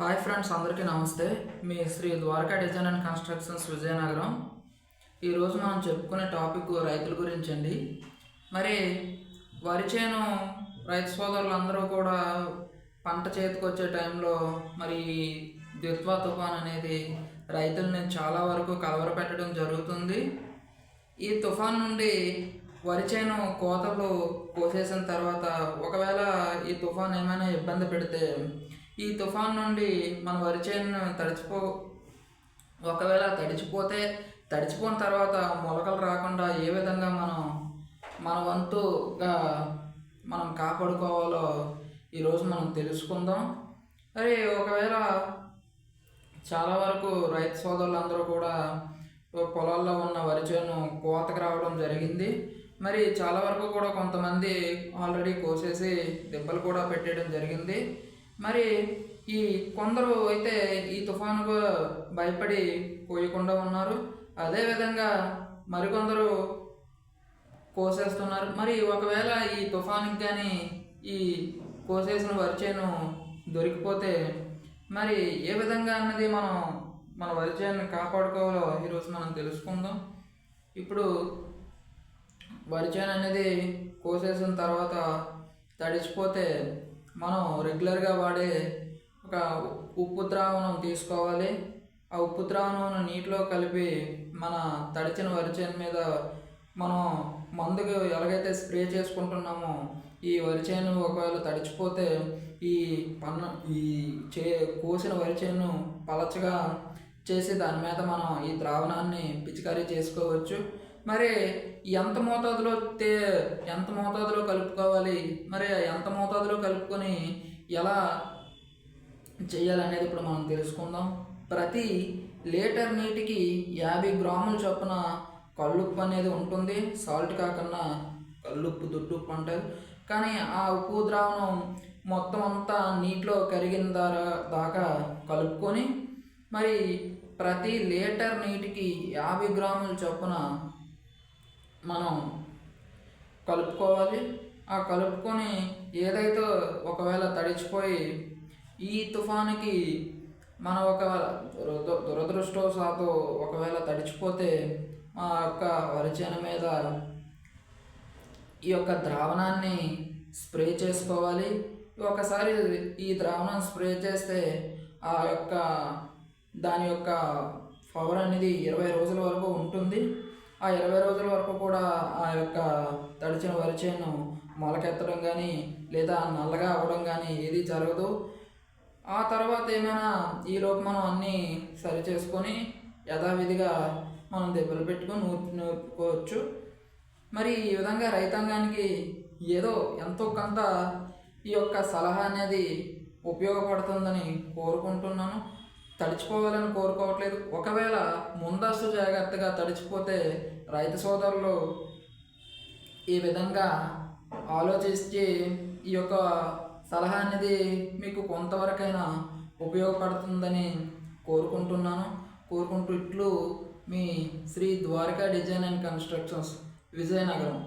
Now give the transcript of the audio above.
Hi friends అందరికీ నమస్తే. మీ Shri Dwaraka design and constructions Vizianagaram. ఈరోజు మనం చెప్పుకునే టాపిక్ రైతుల గురించి అండి. మరి వరి చేను రైతు సోదరులందరూ కూడా పంట చేతికి వచ్చే టైంలో మరి ఈ ద్విత్వా తుఫాన్ అనేది రైతుల్ని చాలా వరకు కలవరపెట్టడం జరుగుతుంది. ఈ తుఫాన్ నుండి వరి చేను కోతలు కోసేసిన తర్వాత ఒకవేళ ఈ తుఫాన్ ఏమైనా ఇబ్బంది పెడితే ఈ తుఫాన్ నుండి మన వరి చేను తడిచిపో ఒకవేళ తడిచిపోతే తడిచిపోయిన తర్వాత మొలకలు రాకుండా ఏ విధంగా మనం మన వంతుగా మనం కాపాడుకోవాలో ఈరోజు మనం తెలుసుకుందాం. మరి ఒకవేళ చాలా వరకు రైతు సోదరులందరూ కూడా పొలాల్లో ఉన్న వరి చేను కోతకు రావడం జరిగింది. మరి చాలా వరకు కూడా కొంతమంది ఆల్రెడీ కోసేసి దెబ్బలు కూడా పెట్టేయడం జరిగింది. మరి ఈ కొందరు అయితే ఈ తుఫానుకు భయపడి కోయకుండా ఉన్నారు. అదేవిధంగా మరికొందరు కోసేస్తున్నారు. మరి ఒకవేళ ఈ తుఫానుకి కానీ ఈ కోసేసిన వరి చేను దొరికిపోతే మరి ఏ విధంగా అన్నది మనం మన వరి చేను కాపాడుకోవాలో ఈరోజు మనం తెలుసుకుందాం. ఇప్పుడు వరి చేను అనేది కోసేసిన తర్వాత తడిచిపోతే మనం రెగ్యులర్గా వాడే ఒక ఉప్పు ద్రావణం తీసుకోవాలి. ఆ ఉప్పు ద్రావణం నీటిలో కలిపి మన తడిచిన వరి చేను మీద మనం మందుకు ఎలాగైతే స్ప్రే చేసుకుంటున్నామో ఈ వరి చేను ఒకవేళ తడిచిపోతే ఈ పన్న ఈ చే కోసిన వరి చేను పలచగా చేసి దాని మీద మనం ఈ ద్రావణాన్ని పిచికారీ చేసుకోవచ్చు. మరి ఎంత మోతాదులో ఎంత మోతాదులో కలుపుకోవాలి? మరి ఎంత మోతాదులో కలుపుకొని ఎలా చేయాలనేది ఇప్పుడు మనం తెలుసుకుందాం. ప్రతి లీటర్ నీటికి యాభై గ్రాముల చొప్పున కళ్ళుప్పు అనేది ఉంటుంది. సాల్ట్ కాకుండా కళ్ళుప్పు దుడ్డుప్పు అంటారు. కానీ ఆ ఉప్పు ద్రావణం మొత్తం అంతా నీటిలో కరిగిన దాకా కలుపుకొని మరి ప్రతి లీటర్ నీటికి యాభై గ్రాముల చొప్పున మనం కలుపుకోవాలి. ఆ కలుపుకొని ఏదైతే ఒకవేళ తడిచిపోయి ఈ తుఫానుకి మన ఒక దురద- దురదృష్టవశాత్తు ఒకవేళ తడిచిపోతే మా యొక్క వరిచేను మీద ఈ యొక్క ద్రావణాన్ని స్ప్రే చేసుకోవాలి. ఒకసారి ఈ ద్రావణం స్ప్రే చేస్తే ఆ యొక్క దాని యొక్క పవర్ అనేది ఇరవై రోజుల వరకు ఉంటుంది. ఆ ఇరవై రోజుల వరకు కూడా ఆ యొక్క తడిచిన వరిచేను మొలకెత్తడం కానీ లేదా నల్లగా అవ్వడం కానీ ఏది జరగదు. ఆ తర్వాత ఏమైనా ఈలోపు మనం అన్నీ సరి చేసుకొని యథావిధిగా మనం దెబ్బలు పెట్టుకొని నూర్పు నూర్పుకోవచ్చు మరి ఈ విధంగా రైతాంగానికి ఏదో ఎంతో కొంత ఈ యొక్క సలహా అనేది ఉపయోగపడుతుందని కోరుకుంటున్నాను. తడిచిపోవాలని కోరుకోవట్లేదు. ఒకవేళ ముందస్తు జాగ్రత్తగా తడిచిపోతే రైతు సోదరులు ఈ విధంగా ఆలోచించి ఈ యొక్క సలహా అనేది మీకు కొంతవరకైనా ఉపయోగపడుతుందని కోరుకుంటున్నాను. కోరుకుంటూ ఇట్లు మీ Shri Dwaraka design and constructions Vizianagaram.